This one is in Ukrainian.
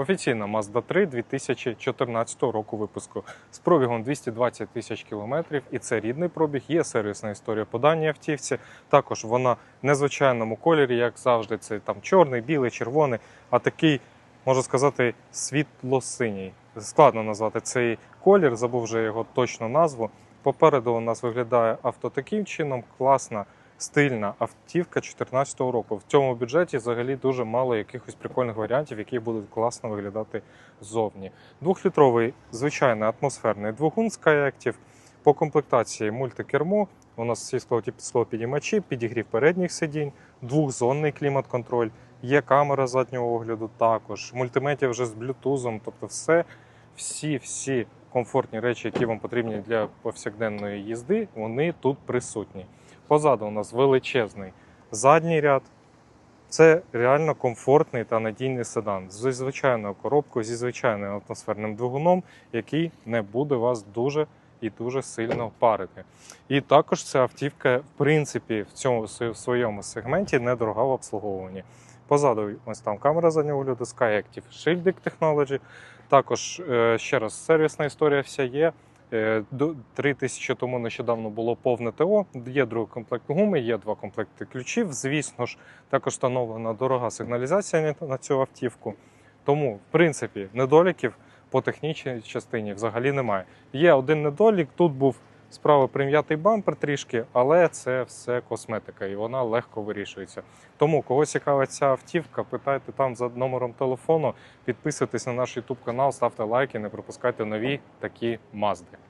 Офіційна Mazda 3 2014 року випуску з пробігом 220 тисяч кілометрів. І це рідний пробіг, є сервісна історія по даній автівці. Також вона в незвичайному кольорі, як завжди. Це там чорний, білий, червоний, а такий, можна сказати, світло-синій. Складно назвати цей колір, забув вже його точну назву. Попереду у нас виглядає авто таким чином, класна, стильна автівка 2014 року. В цьому бюджеті взагалі дуже мало якихось прикольних варіантів, які будуть класно виглядати ззовні. Двохлітровий звичайний атмосферний двигун Skyactiv. По комплектації мультикермо. У нас всі склопідіймачі, підігрів передніх сидінь, двохзонний клімат-контроль, є камера заднього огляду також, мультимедіа вже з блютузом, тобто все, всі, всі комфортні речі, які вам потрібні для повсякденної їзди, вони тут присутні. Позаду у нас величезний задній ряд. Це реально комфортний та надійний седан зі звичайною коробкою, зі звичайним атмосферним двигуном, який не буде вас дуже і дуже сильно парити. І також ця автівка, в принципі, в цьому в своєму сегменті недорога в обслуговуванні. Позаду ось там камера заднього огляду, Skyactiv Shielding Technology. Також е, ще раз сервісна історія вся є. Е, Три тисячі тому нещодавно було повне ТО. Є другий комплект гуми, є два комплекти ключів. Звісно ж, також встановлена дорога сигналізація на- на цю автівку. Тому, в принципі, недоліків по технічній частині взагалі немає. Є один недолік. Тут був справа прим'ятий бампер трішки, але це все косметика, і вона легко вирішується. Тому, кого цікавить ця автівка, питайте там за номером телефону, підписуйтесь на наш YouTube канал, ставте лайки, не пропускайте нові такі мазди.